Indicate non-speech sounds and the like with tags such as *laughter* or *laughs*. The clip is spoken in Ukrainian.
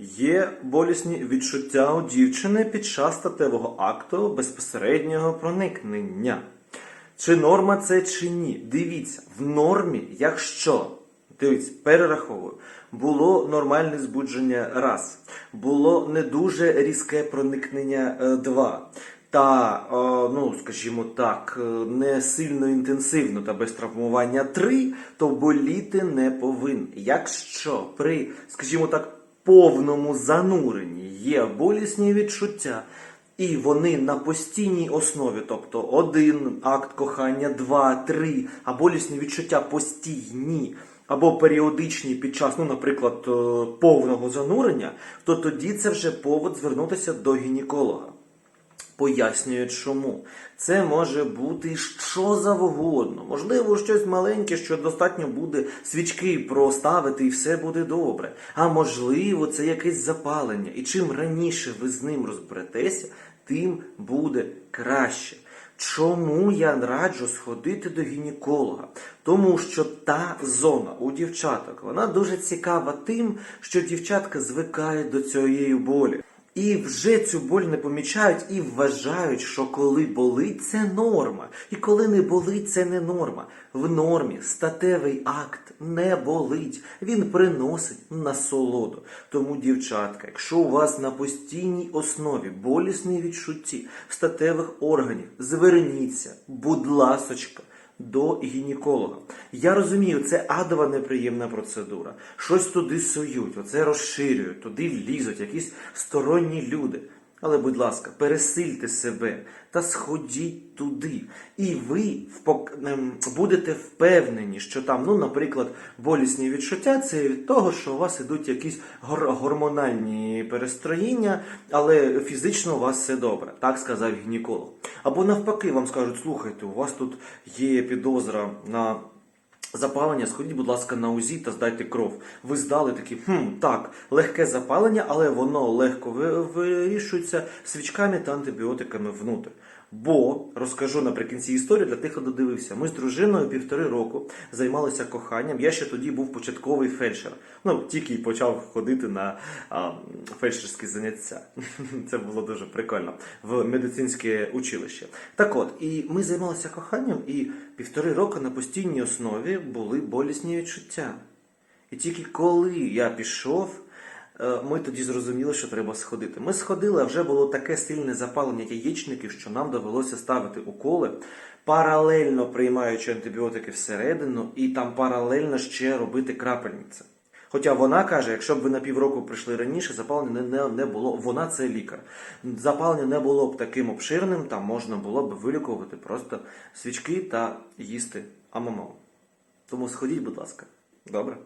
Є болісні відчуття у дівчини під час статевого акту безпосереднього проникнення. Чи норма це чи ні? Дивіться, в нормі, якщо дивіться, перераховую, було нормальне збудження раз, було не дуже різке проникнення е, два. Та, е, ну, скажімо так, е, не сильно інтенсивно та без травмування 3, то боліти не повинен. Якщо при, скажімо так, повному зануренні є болісні відчуття, і вони на постійній основі, тобто один акт кохання, два, три, а болісні відчуття постійні або періодичні під час, ну, наприклад, е, повного занурення, то тоді це вже повод звернутися до гінеколога. Пояснюють, чому. Це може бути що завгодно. Можливо, щось маленьке, що достатньо буде свічки проставити і все буде добре. А можливо, це якесь запалення. І чим раніше ви з ним розберетеся, тим буде краще. Чому я раджу сходити до гінеколога? Тому що та зона у дівчаток вона дуже цікава тим, що дівчатка звикають до цієї болі. І вже цю боль не помічають і вважають, що коли болить, це норма. І коли не болить, це не норма. В нормі статевий акт не болить. Він приносить насолоду. Тому, дівчатка, якщо у вас на постійній основі болісні відчутті статевих органів, зверніться, будь ласочка до гінеколога. Я розумію, це адова неприємна процедура. Щось туди сують, оце розширюють, туди лізуть якісь сторонні люди. Але, будь ласка, пересильте себе та сходіть туди. І ви ем, будете впевнені, що там, ну, наприклад, болісні відчуття це від того, що у вас ідуть якісь гор- гормональні перестроєння, але фізично у вас все добре, так сказав гінеколог. Або навпаки, вам скажуть, слухайте, у вас тут є підозра на Запалення, сходіть, будь ласка, на УЗІ та здайте кров. Ви здали такі, хм, так, легке запалення, але воно легко вирішується свічками та антибіотиками внутрі. Бо розкажу наприкінці історії для тих, хто додивився. Ми з дружиною півтори року займалися коханням. Я ще тоді був початковий фельдшер. Ну, тільки й почав ходити на а, фельдшерські заняття. *laughs* Це було дуже прикольно в медицинське училище. Так от, і ми займалися коханням, і півтори року на постійній основі були болісні відчуття. І тільки коли я пішов, ми тоді зрозуміли, що треба сходити. Ми сходили, а вже було таке сильне запалення яєчників, що нам довелося ставити уколи, паралельно приймаючи антибіотики всередину, і там паралельно ще робити крапельниці. Хоча вона каже, якщо б ви на півроку прийшли раніше, запалення не, не, було. Вона це лікар. Запалення не було б таким обширним, там можна було б вилікувати просто свічки та їсти амамал. Тому сходіть, будь ласка. Добре?